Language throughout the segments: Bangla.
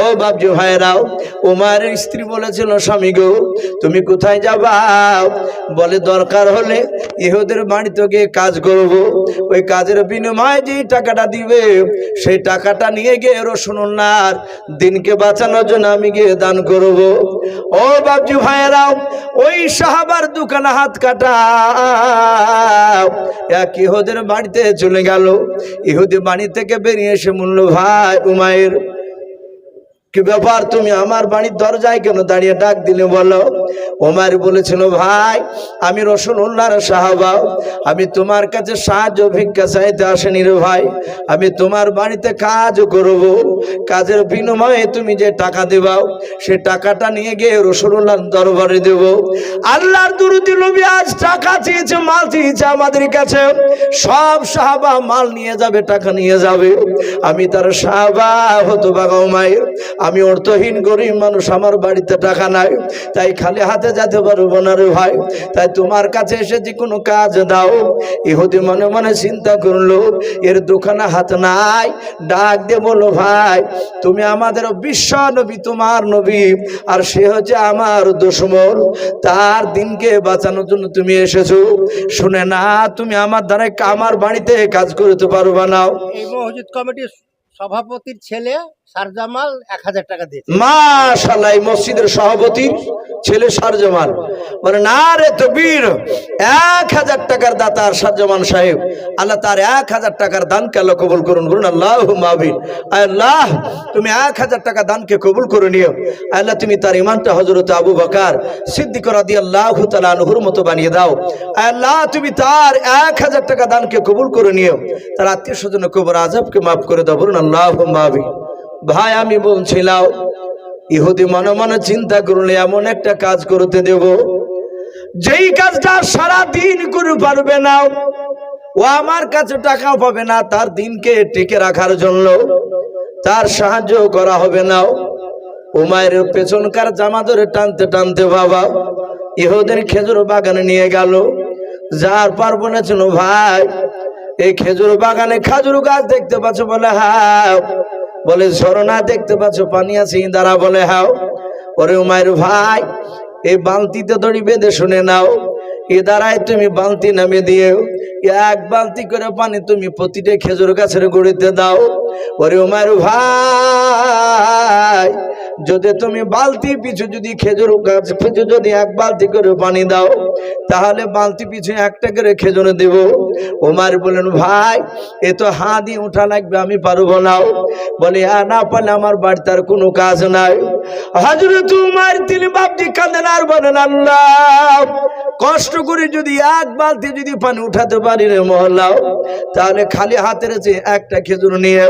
ও বাবজি ভাইরাও উমার স্ত্রী বলেছিল, স্বামী গো, তুমি কোথায় যাবা? বলে, দরকার হলে ইহুদের বাড়িতে গিয়ে কাজ করব। ওই কাজের বিনিময়ে যে টাকাটা দিবে, সেই টাকাটা নিয়ে গিয়ে রসুনার দিনকে বাঁচানোর জন্য আমি গিয়ে দান করব। ও বাবজি ভাইয়েরাও, ওই সাহাবার দোকানে হাত কাটা, এক ইহুদের বাড়িতে চলে গেল। ইহুদি বাড়ি থেকে বেরিয়ে এসে মূল্য ভাই উমায়ের কি ব্যাপার? তুমি আমার বাড়ির দরজায় কেন দাঁড়িয়ে ডাক দিলে বলো? ওমার বলেছিল ভাই, আমি রসুল্লাহর সাহাবা, আমি তোমার কাছে সাহায্য ভিক্ষা চাইতে আসেনি রে ভাই। আমি তোমার বাড়িতে কাজ করব। কাজের বিনিময়ে তুমি যে টাকা দেবাও সে টাকাটা নিয়ে গিয়ে রসুল্লাহর দরবারে দেব। আল্লাহর দুরুদি নবী আজ টাকা চেয়েছে, মাল চেয়েছে আমাদের কাছে। সব সাহাবা মাল নিয়ে যাবে, টাকা নিয়ে যাবে। আমি তার সাহাবা হতো বাগাও মায়ের। আমি অর্থহীন গরিব মানুষ, আমার বাড়িতে টাকা নাই। তাই খালি হাতে যেতে পারব না রে ভাই, তাই তোমার কাছে এসে যে কোনো কাজ দাও। ইহুদি মনে মনে চিন্তা করল, এর দোকানে হাত নাই, ডাক দিয়ে বলো ভাই, তুমি আমাদের বিশ্ব নবী, তোমার নবী, আর সে হচ্ছে আমার দুশ্মন। তার দিনকে বাঁচানোর জন্য তুমি এসেছ। শুনে না, তুমি আমার দ্বারা আমার বাড়িতে কাজ করতে পারবা না। এই মসজিদ কমিটির সভাপতির ছেলে সারজামাল এক হাজার টাকা দিয়েছে। মাশাল্লাহ মসজিদের সভাপতি ছেলে সারজমান বলে, না রে তো বীর এক হাজার টাকার দাতার সারজমান সাহেব। আল্লাহ তার এক হাজার টাকার দানকে আল্লাহ কবুল করুন। বলুন আল্লাহ মাহবিন আল্লাহ, তুমি এক হাজার টাকা দানকে কবুল করে নিও। আল্লাহ, তুমি তার ইমানটা হজরত আবু বকার সিদ্দিক রাদি আল্লাহ তালানহুর মতো বানিয়ে দাও। আল্লাহ, তুমি তার এক হাজার টাকা দানকে কবুল করে নিও। তার আত্মীয় স্বজন কবর আজবকে মাফ করে দাও। বলুন আল্লাহ মাহবিন ভাই, আমি বলছিলাম, ইহুদি মনে মনে চিন্তা করলে এমন একটা কাজ করতে দেব। যেই কাজটা সারা দিন করে পারবে না, ও আমার কাছে টাকাও পাবে না, তার দিনকে টিকে রাখার জন্য তার সাহায্য করা হবে না। উমায়ের পেছনকার জামা ধরে টানতে টানতে বাবা, ইহুদের খেজুর বাগানে নিয়ে গেল। যার পার বলেছিল ভাই, এই খেজুর বাগানে খাজুর গাছ দেখতে পাচ্ছ বলে হ্যাঁ বলে ঝরনা দেখতে পাচ্ছ পানি আছে, ইন্দারা বলে, হাও। ওরে উমায়ের ভাই, এই বালতিতে দড়ি বেঁধে শুনে নাও, এ দ্বারায় তুমি বালতি নামে দিও এক বালতি করে পানি তুমি প্রতিটা খেজুর গাছের গড়িতে দাও। ওরে উমায়ের ভাই যদি তুমি বালতি পিছু যদি খেজুর গাছ পিছু যদি এক বালতি করে পানি দাও, তাহলে বালতি পিছু একটা করে খেজুর দেব। ওমার বলেন ভাই, এ তো হাঁ দিয়ে উঠা লাগবে, আমি পারব না। বলে না পারলে আমার বাড়িতে আর কোনো কাজ নাই। হাজরে তোমার তিনি বাপজি কাঁদেন আর বলেন, আল্লাহ, কষ্ট করে যদি এক বালতি যদি পানি উঠাতে পারি রে মহল্লাও তাহলে খালি হাতের যে একটা খেজুর নিয়ে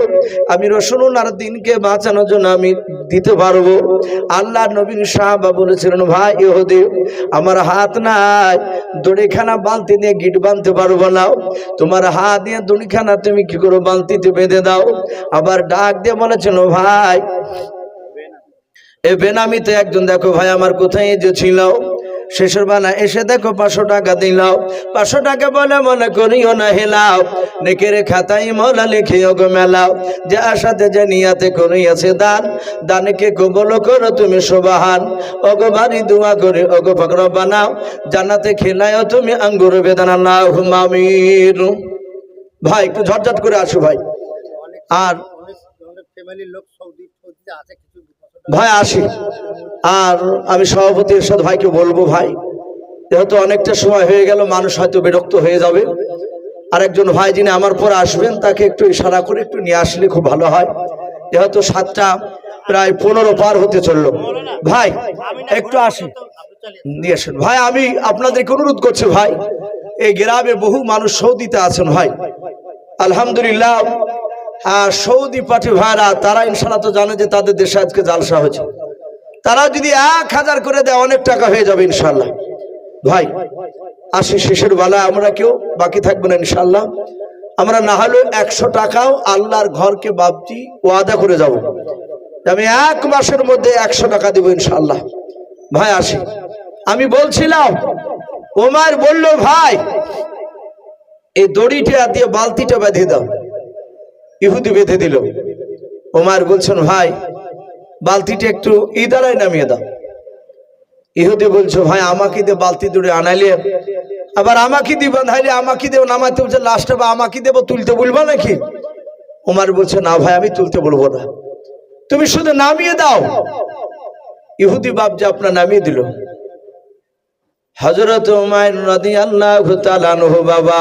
আমি রসুনার দিনকে বাঁচানোর জন্য আমি দিতে পারব। আল্লাহ নবীন সাহাবা বলেছিলেন, ভাই ইহুদি, আমার হাত নাই দড়িখানা বালতি দিয়ে গিট বাঁধতে পারব না। তোমার হাত দিয়ে দড়িখানা তুমি কি করো বালতিতে বেঁধে দাও? আবার ডাক দিয়ে বলেছিল, ভাই এ বেনামিতে একজন, দেখো ভাই আমার কোথায় যে ছিল শেষের বেলা এসে দেখো পাঁচশো টাকা দিলাও পাঁচশো টাকা বলে মনে করিও না হেলাও। নেকেরে খাতাই মলা লিখিও গো মেলাও। যে আশাতে যে নিয়াতে করিয়াছে দান। দানকে কবল করো তুমি সোবাহান ওগো বাড়ি দোয়া করে ওগো ফকর বানাও। জানাতে খেলায়ও তুমি আঙ্গুর বেদনা। না হুমামির ভাই, একটু ঝটঝট করে আসো ভাই। আর ফ্যামিলির লোক সৌদি আছে ভাই, আসি। আর আমি সভাপতি এরশাদ ভাইকে বলব ভাই, যেহেতু অনেকটা সময় হয়ে গেল, মানুষ হয়তো বিরক্ত হয়ে যাবে। আর একজন ভাই যিনি আমার পর আসবেন, তাকে একটু ইশারা করে একটু নিয়ে আসলে খুব ভালো হয়। যেহেতু সাতটা প্রায় পনেরো পার হতে চলল। ভাই, একটু আসি। নিয়ে আসুন। ভাই, আমি আপনাদেরকে অনুরোধ করছি ভাই, এই গ্রামে বহু মানুষ সৌদিতে আছেন ভাই। আলহামদুলিল্লাহ সৌদি পাঠি ভাইরা, তারা ইনশাল্লাহ তো জানে যে তাদের দেশে আজকে জালসা হয়েছে। তারা যদি এক হাজার করে দেয়, অনেক টাকা হয়ে যাবে ইনশাল্লাহ ভাই, আসি শেষের বেলায়, আমরা কেউ বাকি থাকব না ইনশাল্লাহ আমরা না হলেও একশো টাকাও আল্লাহর ঘরকে বাপটি ওয়াদা করে যাব। আমি এক মাসের মধ্যে একশো টাকা দেবো ইনশাল্লাহ ভাই, আসি। আমি বলছিলাম, ওমার বলল, ভাই, এই দড়িটা দিয়ে বালতিটা বেঁধে দাও। ইহুদি বেঁধে দিল। ওমার বলছেন, ভাই, বালতিটা একটু ইদারায় নামিয়ে দাও। ইহুদি বলছো, ভাই, আমাকে দিয়ে বালতি দূরে আনাইলে, আবার আমাকে দিয়ে বাঁধাইলে, আমাকে দেবো নামাইতে বলছে লাস্টে বা আমাকে দেবো, তুলতে বলব নাকি? ওমার বলছে, না ভাই, আমি তুলতে বলব না। তুমি শুধু নামিয়ে দাও। ইহুদি বাপ যে আপনার নামিয়ে দিল। হজরত নদী আল্লাহ বাবা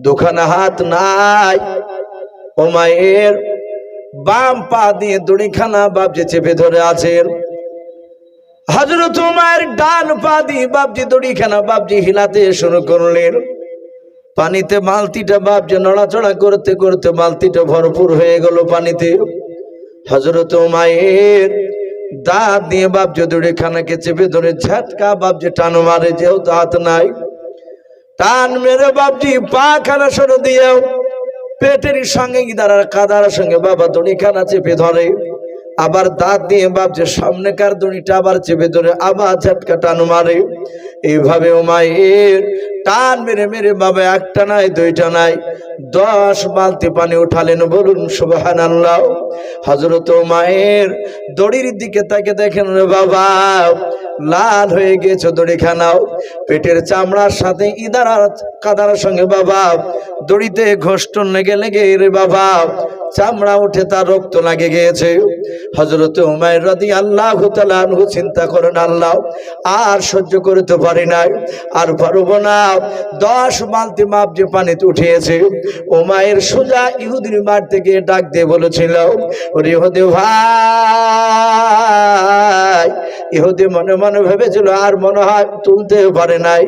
দুখানা হাত নাই। ওমায়ের বাম পা দিয়ে দড়িখানা বাপজি চেপে ধরে আছেন হজরত উমায়ের ডান পা দিয়ে বাপজি দড়িখানা বাপজি হিলাতে শুরু করলেন। পানিতে মালতিটা বাপজি নড়াচড়া করতে করতে মালতিটা ভরপুর হয়ে গেল পানিতে। হজরত উমায়ের দাঁত দিয়ে বাপজি দড়িখানাকে চেপে ধরে ঝাটকা বাপজি টান মারে, যেহেতু হাত নাই। টান মেরে বাপজি পা খানা সরে দিয়েও পেটের সঙ্গে ইদারার কাদার সঙ্গে বাবা দড়িখানা চেপে ধরে। আবার দাঁত দিয়ে বাপজি সামনেকার দড়িটা আবার চেপে ধরে, আবার ঝাটকা টান মারে। এইভাবে ও মায়ের টান মেরে মেরে বাবা একটা নাই, দুইটা নাই। দশ বালতি পানি উঠালেন, বলুন সুবাহান আল্লাহ হজরত মায়ের দড়ির দিকে তাকে দেখেন রে বাবা। লাল হয়ে গেছে দড়িখানাও। পেটের চামড়ার সাথে ইদারার কাদার সঙ্গে বাবা, দড়িতে ঘষ্টন লেগে লেগে রে বাবা। চামড়া উঠে তার রক্ত লাগে গিয়েছে হজরত উমায়ের রাদি আল্লাহ তালু চিন্তা করেন আল্লাহ, আর সহ্য করতে পারি নাই, আর পারব না। দশ বালতি মাপ যে পানিতে উঠিয়েছে উমায়ের সোজা ইহুদির মাঠ থেকে ডাক দিয়ে বলেছিল ইহুদি ভাই, ইহুদি মনে মনে ভেবেছিল, আর মনে হয় তুলতেও পারে নাই,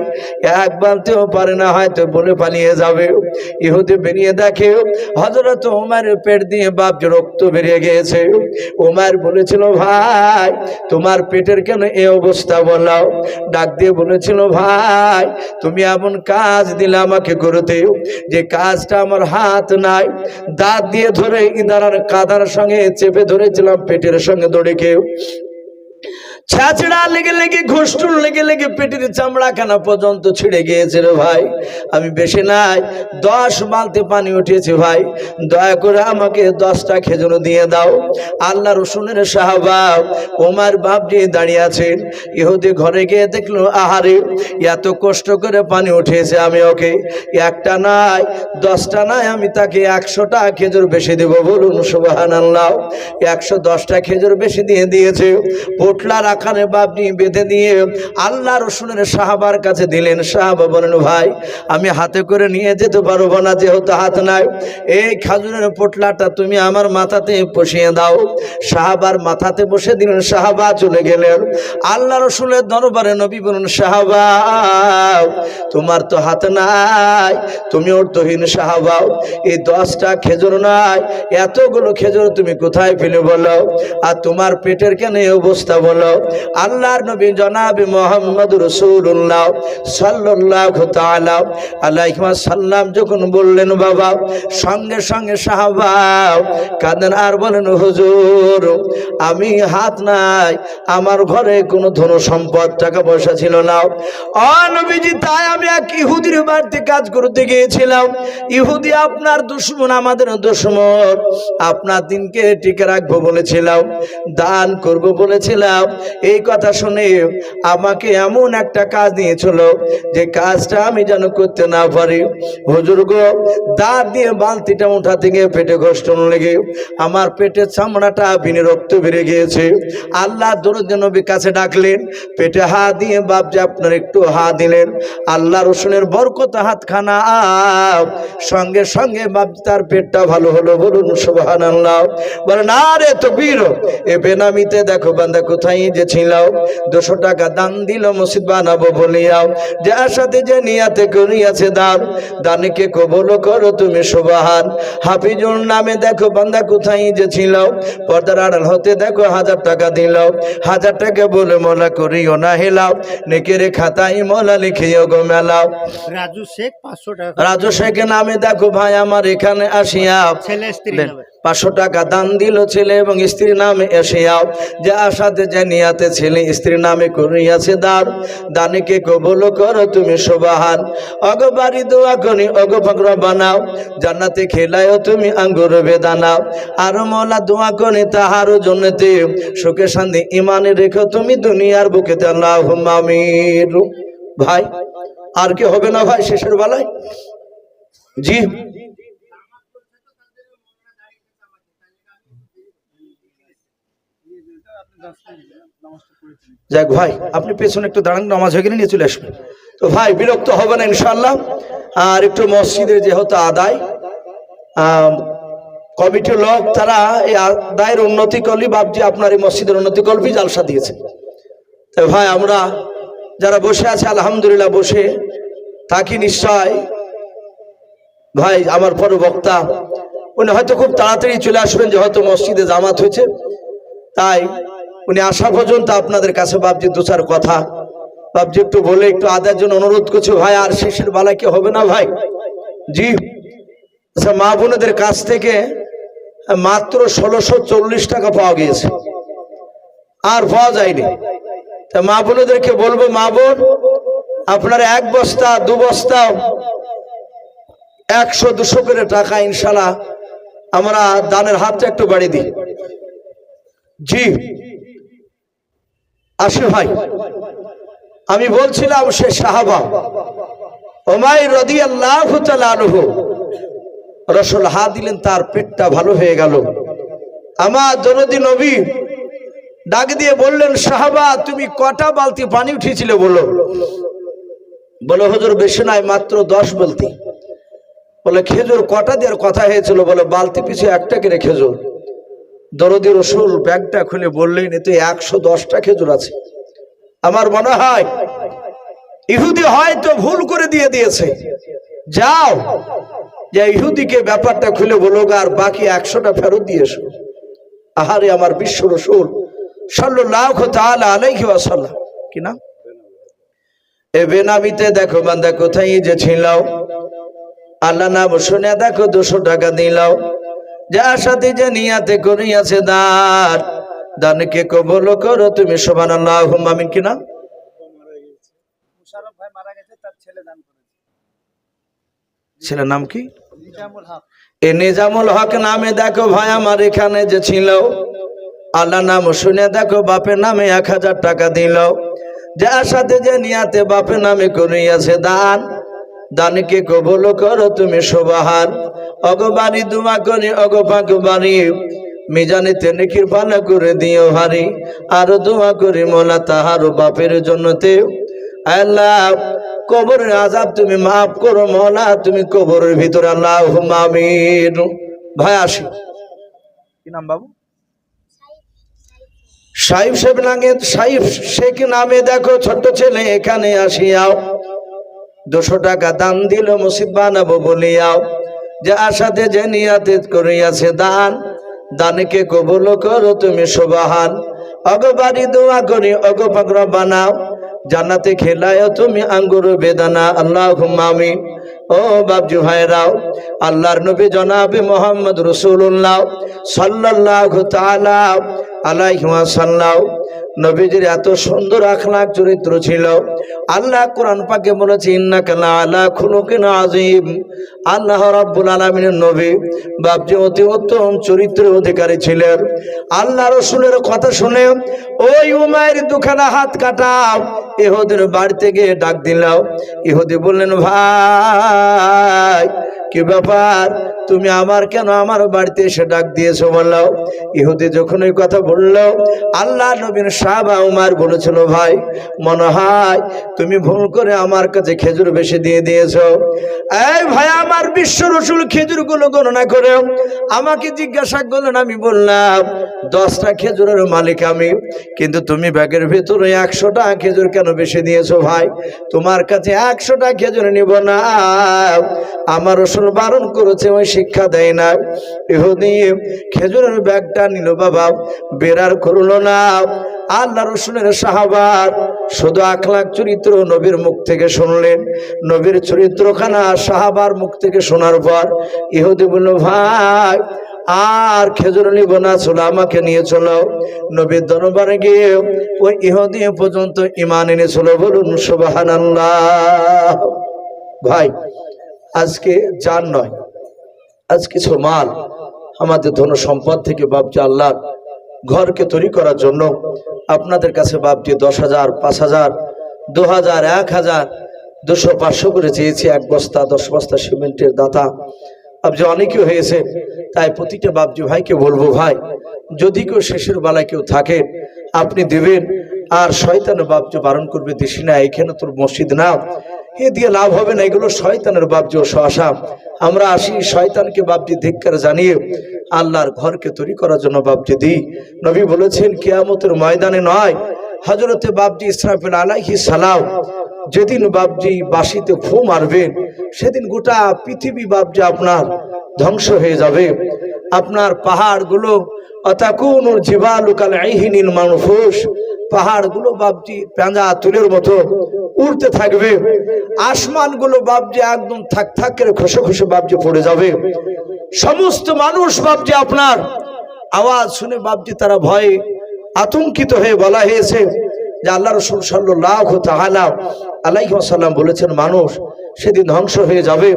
এক বালতেও পারে না, হয়তো বলে পালিয়ে যাবে। ইহুদি বেরিয়ে দেখে হজরত উমারের পেট দিয়ে বাপ যে রক্ত বেরিয়ে গিয়েছে। উমার বলেছিল, ভাই, তোমার পেটের কেন এ অবস্থা বলাও ডাক দিয়ে বলেছিল, ভাই, তুমি এমন কাজ দিলে আমাকে করতে, যে কাজটা আমার হাত নাই। দাঁত দিয়ে ধরে ইদারার কাদার সঙ্গে চেপে ধরেছিলাম, পেটের সঙ্গে দড়ে কেউ ছাঁচড়া লেগে লেগে ঘুষ্টুর লেগে লেগে পেটের চামড়া খানা পর্যন্ত ছিঁড়ে গিয়েছে রে ভাই। আমি বেশি নাই, দশ বালতি পানি উঠিয়েছি ভাই। দয়া করে আমাকে দশটা খেজুর দিয়ে দাও। আল্লাহ রসুনের সাহাবা ওমার বাপ বাপজি দাঁড়িয়ে আছেন। ইহুদি ঘরে গিয়ে দেখল, আহারে, এত কষ্ট করে পানি উঠিয়েছে আমি ওকে। একটা নাই, দশটা নাই, আমি তাকে একশোটা খেজুর বেশি দেবো, বলুন সুবাহান আল্লাহ একশো দশটা খেজুর বেশি দিয়ে দিয়েছে। পোটলার আকারে বাপনি বেঁধে দিয়ে আল্লাহ রসুনের সাহাবার কাছে দিলেন, সাহাবা বলেন ভাই, আমি হাতে করে নিয়ে যেতে পারব না, যেহেতু হাত নাই। এই খাজুরের পোটলাটা তুমি আমার মাথাতে বসিয়ে দাও। সাহাবার মাথাতে বসে দিলেন, সাহাবা চলে গেলেন। আল্লাহ রসুলের দরবারে নবী বলুন সাহাবা, তোমার তো হাত নাই, তুমি অর্থহীন সাহাবাও এই দশটা খেজুর নাই, এতগুলো খেজুর তুমি কোথায় ফেলে বলো? আর তোমার পেটের কেন এই অবস্থা বলো? আল্লাহর নবী জনাবি মোহাম্মদ রসুল্লাহ সাল্লাহ আলাইহিমা সাল্লাম যখন বললেন, বাবা, সঙ্গে সঙ্গে সাহাবা কাঁদেন আর বলেন, হুজুর, আমি হাত নাই, আমার ঘরে কোনো ধন সম্পদ, টাকা পয়সা ছিল না। অ নবীজি, তাই আমি এক ইহুদির বাড়িতে কাজ করতে গিয়েছিলাম। ইহুদি, আপনার দুশ্মন আমাদের দুশ্মন, আপনার দিনকে টিকে রাখব, বলেছিলাম। দান করব, বলেছিলাম। এই কথা শুনে আমাকে এমন একটা কাজ দিয়েছিল যে কাজটা আমি যেন করতে না পারি। হুজুর গো, দাঁত দিয়ে বালতিটা উঠাতে গিয়ে পেটে কষ্ট লেগে আমার পেটের চামড়াটা বিনে রক্ত বেড়ে গিয়েছে। আল্লাহ দরুদ নবী কাছে ডাকলেন, পেটে হাত দিয়ে বাপ যে আপনার একটু হা দিলেন। আল্লাহ রসুনের বরকত হাত খানা সঙ্গে সঙ্গে বাপ তার পেটটা ভালো হলো, বলুন সুবাহান আল্লাহ বলে না রে তো বীর এ বেনামিতে দেখো বান্দা কোথায় ছিল দুশো টাকা দান দিল মসজিদ বানাবো বলিয়াও। যে আশাতে যে নিয়াতে করিয়াছে দান দানিকে কবল করো তুমি সুবাহান। হাফিজুর নামে দেখো বান্দা কোথায় যে ছিল পর্দার আড়াল হতে দেখো হাজার টাকা দিল হাজার টাকা বলে মোলা করিও না হেলাও নেকেরে খাতাই মোলা লিখিও গো মেলাও। রাজু শেখ পাঁচশো টাকা। রাজু শেখের নামে দেখো ভাই আমার এখানে আসিয়া। ছেলে স্ত্রী পাঁচশো টাকা দান দিল ছেলে এবং স্ত্রীর নামে এসে আও যে আশাতে, যে নিয়াতে ছেলে, স্ত্রীর নামে করিয়াছে দান। দানিকে কবল করো তুমি সোবাহান। অগ বাড়ি দোয়া করি, অগ ফাকরা বানাও। জান্নাতে খেলায়ও তুমি আঙ্গুর বেদানাও। আর মলা দোয়া করি তাহারও জন্যতে। সুখে শান্তি ইমানে রেখো তুমি দুনিয়ার বুকেতে। আল্লাহ মামির ভাই, আর কি হবে না ভাই শেষের বেলায়? জি। যাক ভাই, আপনি পেছনে একটু দাঁড়ান, নামাজ হয়ে গেলে নিয়ে চলে আসবেন। তো ভাই, বিরক্ত হবে না ইনশাল্লাহ আর একটু মসজিদের যেহেতু আদায় কমিটির লোক, তারা এই আদায়ের উন্নতি করলি বাবজি আপনার এই মসজিদের উন্নতি করবি, জালসা দিয়েছে। তো ভাই, আমরা যারা বসে আছে, আলহামদুলিল্লাহ বসে, থাকি নিশ্চয়। ভাই, আমার পর বক্তা উনি হয়তো খুব তাড়াতাড়ি চলে আসবেন যে হয়তো মসজিদে জামাত হয়েছে। তাই উনি আসা পর্যন্ত আপনাদের কাছে বাবজি দু চার কথা। বাবজি একটু বলে, একটু আদার জন্য অনুরোধ করছি, ভাই, আর শেষের বেলায় কি হবে না ভাই? জি। আচ্ছা মা বোনেদের কাছ থেকে মাত্র ষোলোশো চল্লিশ টাকা পাওয়া গিয়েছে। আর পাওয়া যায়নি। তা মা বোনেদেরকে বলব, মা বোন, আপনার এক বস্তা, দু বস্তা, একশো, দুশো করে টাকা ইনশাল্লাহ আমরা দানের হাতটা একটু বাড়িয়ে দিই। জি। আসে ভাই, আমি বলছিলাম সে সাহাবা ওমাই রদি আল্লাহ রসল হা দিলেন, তার পেটটা ভালো হয়ে গেল। আমার জনদি নবী ডাক দিয়ে বললেন, সাহাবা, তুমি কটা বালতি পানি উঠিয়েছিলে বলো? বলো, হজুর, বেশি নয়, মাত্র দশ বালতি। বলে, খেজুর কটা দেওয়ার কথা হয়েছিল? বলে, বালতি পিছু একটা করে খেজুর। দরদি রসুল ব্যাগটা খুলে বললেন এতে একশো দশটা খেজুর আছে। আমার মনে হয়, ইহুদি হয়তো ভুল করে দিয়ে দিয়েছে। যাও, যে ইহুদিকে ব্যাপারটা খুলে বলো আর বাকি একশোটা ফেরত দিয়ে এসো। আহারে আমার বিশ্ব রসুল সাল্লাহ তাআলা আলাইহি ওয়াসাল্লাম। কি না এ বেনামিতে দেখো বান্দা কোথায় যে ছিলাও। আল্লাহ নাম শুনে দেখো দুশো টাকা দিলাও যা সাথে যে নিয়াতে করিয়াছে দান দানকে কবল করো তুমি সমান আল্লাহ আমিন কিনা মুশারফ ভাই মারা গেছে তার ছেলে দান ছেলের নাম কি? নিজামুল হক। এ নিজামুল হক নামে দেখো ভাই আমার এখানে যে ছিল। আল্লাহ নাম শুনে দেখো বাপের নামে এক হাজার টাকা দিল। যার সাথে যে নিয়াতে বাপের নামে করিয়াছে দান। দানকে কবল করো তুমি সোবাহান। অগবাড়ি দুমা করি অগপাক বাড়ি মিজানে তেনেকির পালা করে দিও হারি, আরও দোয়া করি মোলা তাহার বাপের জন্য তেও আল্লাহ, কবরের আজাব তুমি মাফ করো মৌলা, তুমি কবরের ভিতরে আল্লাহ মামিন ভাই, আসি। কি নাম বাবু? সাহিব শেখ নামে সাহিব শেখ নামে দেখো ছোট্ট ছেলে, এখানে আসিয়াও। দুশো টাকা দান দিল মসজিদ বানাবো বলিয়াও। যে আশাতে যে নিয়াতে করিয়াছে দান, দানকে কবুল করো তুমি সোবাহান। অগ বাড়ি দোয়া করি, অগ পাকড়া বানাও, জান্নাতে খেলায় তুমি আঙ্গুর বেদানা। আল্লাহ মামি ও বাবজু ভাইরাও, আল্লাহর নবী জনাবে মোহাম্মদ রসুল্লাহ সাল্লাহ তালা আলাইহি ওয়াসাল্লাম। নবীজির এত সুন্দর আখলাখ চরিত্র ছিল। আল্লাহ কোরআন পাকে বলেছে ইন্না ইন্নাকা আলা খুলুকিন আজিম আল্লাহ রাব্বুল আলামিনের নবী বাপজি অতি উত্তম চরিত্রের অধিকারী ছিলেন। আল্লাহ রসুলের কথা শুনে, ওই উমায়ের দুখানা হাত কাটা ইহুদের বাড়িতে গিয়ে ডাক দিলাও ইহুদি বললেন, ভাই কি ব্যাপার? তুমি আমার কেন আমার বাড়িতে এসে ডাক দিয়েছ বলল ইহুদি যখন ওই কথা বলল, আল্লাহ নবীন সাহাবা উমার বলেছিল, ভাই, মনে হয় তুমি ভুল করে আমার কাছে খেজুর বেশি দিয়ে দিয়েছ। এই ভাই, আমার বিশ্ব রসুল খেজুরগুলো গণনা করে আমাকে জিজ্ঞাসা করলেন, আমি বললাম, দশটা খেজুরের মালিক আমি, কিন্তু তুমি ব্যাগের ভিতরে একশোটা খেজুর কেন বেশি দিয়েছ ভাই? তোমার কাছে একশোটা খেজুর নিব না। আমার রসুল বারণ করেছে, ওই শিক্ষা দেয় না ইহুদি খেজুরের ব্যাগটা নিল বাবা বেরার করল না। আল্লাহ রসুলের সাহাবার শুধু আখলাখ চরিত্র নবীর মুখ থেকে শুনলেন। নবীর চরিত্রখানা সাহাবার মুখ থেকে শোনার পর ইহুদি বলল, ভাই, আর খেজুর নিব না, চলো আমাকে নিয়ে চলো। নবীর দরবারে গিয়ে ওই ইহুদি পর্যন্ত ইমান এনেছিল। বলুন সুবাহান ভাই আজকে যার নয় আজ কিছু মাল আমাদের ধন সম্পদ থেকে বাপজি আল্লাহর ঘরকে তৈরি করার জন্য আপনাদের কাছে বাপজি দশ হাজার, পাঁচ হাজার, দু হাজার, এক হাজার, দুশো, পাঁচশো করে চেয়েছি এক বস্তা, দশ বস্তা সিমেন্টের দাতা। বাপজি অনেকেই হয়েছে, তাই প্রতিটা বাপজি ভাইকে বলব, ভাই, যদি কেউ শেষের বেলায় কেউ থাকে, আপনি দেবেন। আর শয়তানের বাপজি বারণ করবে, দেশি না, এখানে তোর মসজিদ না। এ দিয়ে লাভ হবে না, এগুলো শয়তানের বাপজি ও শশা আমরা আসি শয়তানকে বাপজি ধিক্কার জানিয়ে, আল্লাহর ঘরকে তৈরি করার জন্য বাপজি দিই। নবী বলেছেন, কেয়ামতের ময়দানে নয় হজরতে বাপজি ইসরাফিল আলাইহি সালাম যেদিন বাপজি বাসিতে ফু মারবেন সেদিন গোটা পৃথিবী বাপজি আপনার ধ্বংস হয়ে যাবে। আপনার পাহাড়গুলো অতাকুনুর জিবালুকাল আইহিনিন মানুষ পাহাড়গুলো বাপজি পেঁজা তুলের মতো উড়তে থাকবে। আসমানগুলো বাপজি একদম থাক থাক করে খসে খসে বাপজি পড়ে যাবে। সমস্ত মানুষ বাপজি আপনার। আওয়াজ শুনে বাপজি তারা ভয়ে আতঙ্কিত হয়ে বলা হয়েছে যে আল্লাহ রসুল সাল্লাহ তাহলা আলাইহি আসাল্লাম বলেছেন, মানুষ সেদিন ধ্বংস হয়ে যাবে।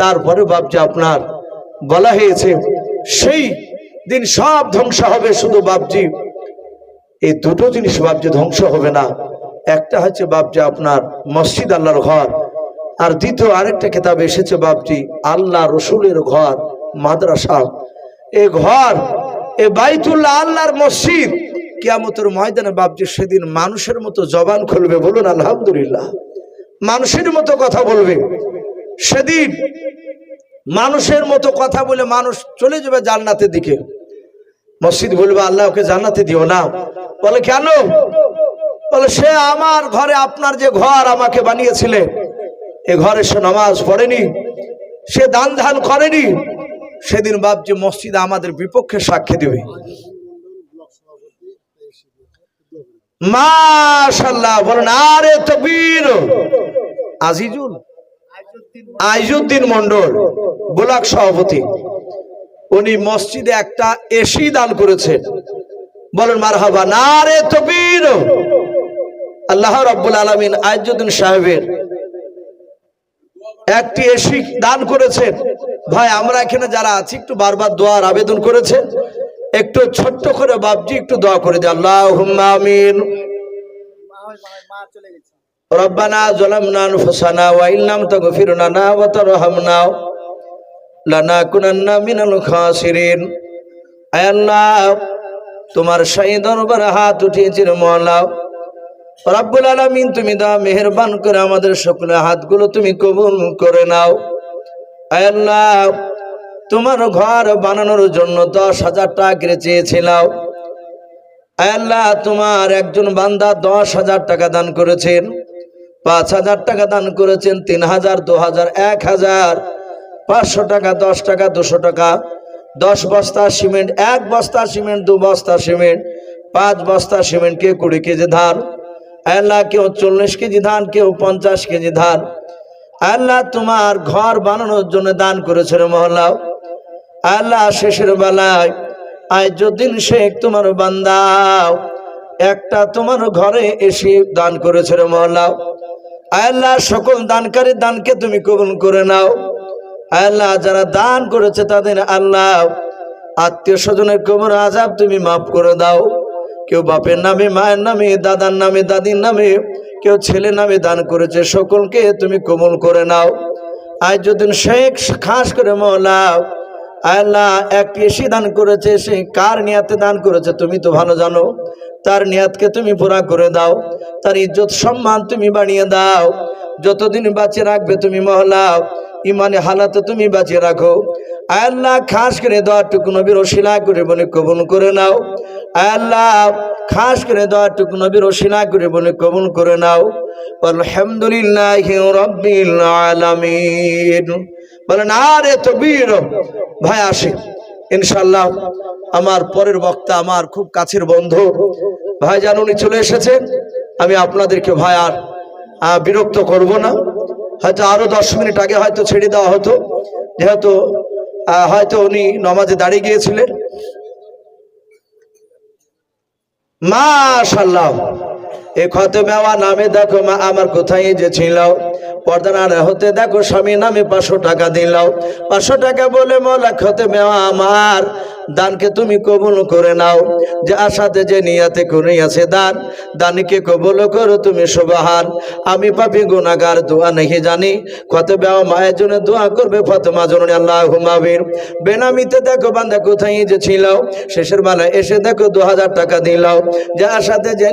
তারপরে বাপজি আপনার বলা হয়েছে, সেই দিন সব ধ্বংস হবে শুধু বাপজি। এই দুটো জিনিস বাপজি ধ্বংস হবে না। একটা হচ্ছে বাপজি আপনার মসজিদ আল্লাহর ঘর, আর দ্বিতীয় আরেকটা কিতাব এসেছে বাপজি, আল্লাহ রসুলের ঘর, মাদ্রাসা। এ ঘর, এ বাইতুল্লাহ আল্লাহর মসজিদ। কিয়ামতের ময়দানে বাপজি সেদিন মানুষের মতো জবান খুলবে, বলুন আলহামদুলিল্লাহ। মানুষের মতো কথা বলবে। সেদিন মানুষের মতো কথা বলে মানুষ চলে যাবে জান্নাতের দিকে। মসজিদ বলবে, আল্লাহ, ওকে জান্নাতে দিও না। বলে, কেন? বলে, সে আমার ঘরে আপনার যে ঘর আমাকে বানিয়েছিলে, এ ঘরে সে নামাজ পড়েনি, সে দান ধান করেনি। সেদিন বাপ যে মসজিদ আমাদের বিপক্ষে সাক্ষী দেবে। মাশাল্লাহ বলেন, আরে তকবীর, আজিজুল আইজুদ্দিন মন্ডল গোলাক সভাপতি। উনি মসজিদে একটা এসি দান করেছেন। বলেন মার হাবা না রে তকবীর। আল্লাহ রাব্বুল আলামিন আইজুদ্দিন সাহেবের একটি এসি দান করেছেন। ভাই, আমরা এখানে যারা আছি, একটু বারবার দোয়ার আবেদন করেছে। একটু ছোট্ট করে বাপজি, একটু দোয়া করে দিই আল্লাহ আমিন। রব্বানা জলামনা আনফুসানা ওয়া ইল্লাম তাগফির লানা ওয়া তারহামনা লানাকুনান্না মিনাল খাসিরিন। আয় আল্লাহ, তোমার শাহী দরবারে হাত উঠিয়েছি রে মওলা। রব্বুল আলামিন, তুমি দা মেহেরবান করে আমাদের সকলের হাতগুলো তুমি কবুল করে নাও। আল্লাহ, তোমার ঘর বানানোর জন্য দশ হাজার টাকা চেয়েছিলাম। আল্লাহ, তোমার একজন বান্দা দশ হাজার টাকা দান করেছেন। পাঁচ হাজার টাকা দান করেছেন, তিন হাজার, দু হাজার, এক হাজার, পাঁচশো টাকা, দশ টাকা, দুশো টাকা, দশ বস্তা সিমেন্ট, এক বস্তা সিমেন্ট, দু বস্তা সিমেন্ট, পাঁচ বস্তা সিমেন্ট কেউ কুড়ি কেজি ধান, আল্লাহ কেউ চল্লিশ কেজি ধান, কেউ পঞ্চাশ কেজি ধান। আল্লাহ তোমার ঘর বানানোর জন্য দান করেছে রে মহল্লা আল্লাহ শেষের বেলায় আইজুদ্দিন শেখ তোমার বান্দাও, একটা তোমার ঘরে এসে দান করেছে রে মহল্লা আল্লাহ সকল দানকারীর দানকে তুমি কবুল করে নাও। আল্লাহ যারা দান করেছে তাদের আল্লাহ আত্মীয় স্বজনের কবর আজাব তুমি মাফ করে দাও। কেউ বাপের নামে, মায়ের নামে, দাদার নামে, দাদির নামে, কেউ ছেলে নামে দান করেছে, সকলকে তুমি কোমল করে নাও। আজ যদি শেখ, খাস করে মহলা আল্লাহ এক এসি দান করেছে সে কার নিয়াতে দান করেছে তুমি তো ভালো জানো। তার নিয়াতকে তুমি পুরা করে দাও, তার ইজ্জত সম্মান তুমি বানিয়ে দাও। যতদিন বাঁচিয়ে রাখবে তুমি মহলাও ইমানে হালাতে তুমি বাঁচিয়ে রাখো। আল্লাহ খাস করে দোয়াটুকু নবীর শিলা করে বলে কবন করে নাও। আল্লাহ খাস করে দোয়াটুকু নবীর ওসিলা করে বলে কবুল করে নাও। আলহামদুলিল্লাহ রব্বিল আলামিন। বলেন, আরে তকবীর, ভাই আসে ইনশাল্লাহ আমার পরের বক্তা আমার খুব কাছের বন্ধু। ভাই জান, উনি চলে এসেছেন আমি আপনাদেরকে ভাই আর বিরক্ত করব না। হয়তো আরও দশ মিনিট আগে হয়তো ছেড়ে দেওয়া হতো। যেহেতু হয়তো উনি নমাজে দাঁড়িয়ে গিয়েছিলেন। মাশাল্লাহ এ খতে মেওয়া নামে দেখো মা আমার কোথায় যে ছিল? পর্দা না হতে দেখো স্বামী নামে পাঁচশো টাকা দিলাও। পাঁচশো টাকা বলে মোলা খতে মেওয়া আমার। দানকে তুমি কবুল করে নাও। যে আশাতে যে নিয়াতে করিয়াছে দান। দানকে কবুল করো তুমি সুবাহান। আমি পাপি গুনাগার দোয়া নেহি জানি। কত বেওয়া মায়ের জন্য দোয়া করবে ফতমা জননী আল্লাহ হুমাবির বেনামিতে দেখো বান্দা কোথায় যে ছিল শেষের বেলায় এসে দেখো দু হাজার টাকা দিলাও। যে আশাতে যে